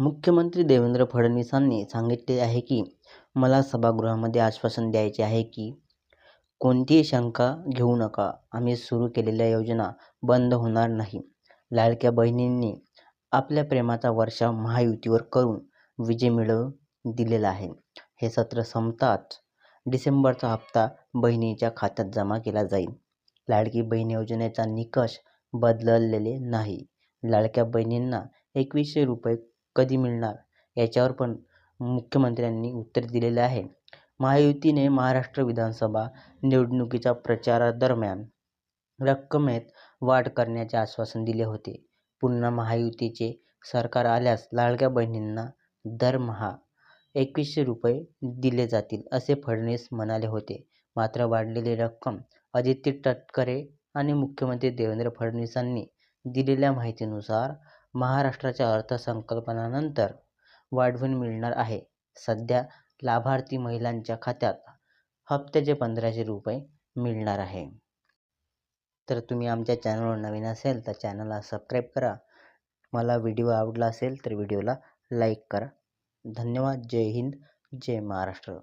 मुख्यमंत्री देवेंद्र फडणवीसांनी सांगितले आहे की मला सभागृहामध्ये आश्वासन द्यायचे आहे की कोणतीही शंका घेऊ नका. आम्ही सुरू केलेल्या योजना बंद होणार नाही. लाडक्या बहिणींनी आपल्या प्रेमाचा वर्षा महायुतीवर करून विजय मिळवून दिलेला आहे. हे सत्र संपताच डिसेंबरचा हप्ता बहिणीच्या खात्यात जमा केला जाईल. लाडकी बहीण योजनेचा निकष बदललेले नाही. लाडक्या बहिणींना एकवीसशे रुपये कधी मिळणार? याच्यावर पण मुख्यमंत्र्यांनी उत्तर दिलेले आहे. महायुतीने महाराष्ट्र विधानसभा निवडणुकीच्या प्रचारादरम्यान रक्कमेत वाढ करण्याचे आश्वासन दिले होते. पुन्हा महायुतीचे सरकार आल्यास लाडक्या बहिणींना दरमहा एकवीसशे रुपये दिले जातील असे फडणवीस म्हणाले होते. मात्र वाढलेली रक्कम आदित्य तटकरे आणि मुख्यमंत्री देवेंद्र फडणवीसांनी दिलेल्या माहितीनुसार महाराष्ट्राच्या अर्थसंकल्पानंतर वाढवून मिळणार आहे. सध्या लाभार्थी महिलांच्या खात्यात हप्त्याचे पंधराशे रुपये मिळणार आहे. तर तुम्ही आमच्या चॅनलवर नवीन असेल तर चॅनलला सबस्क्राईब करा. मला व्हिडिओ आवडला असेल तर व्हिडिओला लाईक करा. धन्यवाद. जय हिंद. जय महाराष्ट्र.